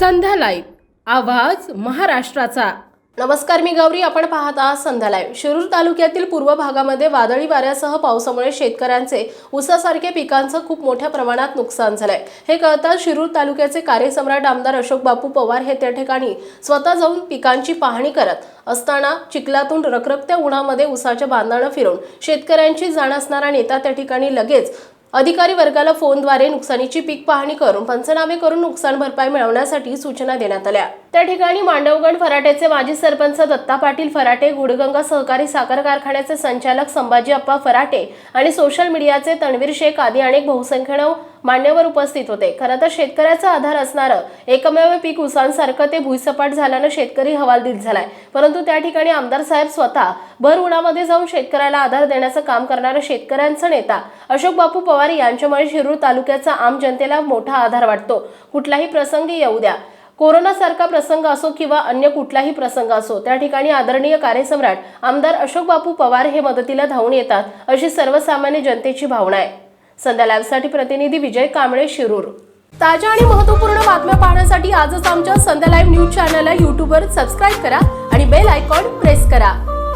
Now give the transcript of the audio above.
संध्या live आवाज महाराष्ट्राचा. नमस्कार मी गौरी. आपण पाहत आहात संध्या लाईव्ह शिरूर तालुक्यातील पूर्व भागामध्ये वादळी वाऱ्यासह पावसामुळे शेतकऱ्यांचे ऊसासारख्या पिकांचं खूप मोठ्या प्रमाणात नुकसान झालंय. हे कळताच शिरूर तालुक्याचे कार्यसम्राट आमदार अशोक बापू पवार हे त्या ठिकाणी स्वतः जाऊन पिकांची पाहणी करत असताना चिखलातून रखरखत्या उन्हामध्ये ऊसाच्या बांधानं फिरून शेतकऱ्यांची जाण असणारा नेता त्या ठिकाणी लगेच अधिकारी वर्गाला फोनद्वारे नुकसानीची पीक पाहणी करून पंचनामे करून नुकसान भरपाई मिळवण्यासाठी सूचना देण्यात आल्या. त्या ठिकाणी मांडवगण फराटेचे माजी सरपंच दत्ता पाटील फराटे गुडगंगा सहकारी साखर कारखान्याचे संचालक संभाजी अप्पा फराटे आणि सोशल मीडियाचे तणवीर शेख आदी अनेक बहुसंख्येनं मान्यवर उपस्थित होते. खरं तर शेतकऱ्याचा आधार असणारं एकमेव पीक उसांसारखं ते भुईसपाट झाल्यानं शेतकरी हवालदिल झालाय. परंतु त्या ठिकाणी आमदार साहेब स्वतः भर उन्हामध्ये जाऊन शेतकऱ्याला आधार देण्याचं काम करणारा शेतकऱ्यांचा नेता अशोक बापू पवार यांच्यामुळे शिरूर तालुक्याचा आम जनतेला मोठा आधार वाटतो. कुठलाही प्रसंगी येऊ द्या. कोरोनासारखा प्रसंग असो किंवा अन्य कुठलाही प्रसंग असो त्या ठिकाणी आदरणीय कार्यसम्राट आमदार अशोक बापू पवार हे मदतीला धावून येतात अशी सर्वसामान्य जनतेची भावना आहे. संध्या लाईव्हसाठी प्रतिनिधी विजय कांबळे शिरूर. ताज्या आणि महत्त्वपूर्ण बातम्या पाहण्यासाठी आजच आमच्या संध्या लाईव्ह न्यूज चॅनलला यूट्यूबवर सबस्क्राईब करा आणि बेल आयकॉन प्रेस करा.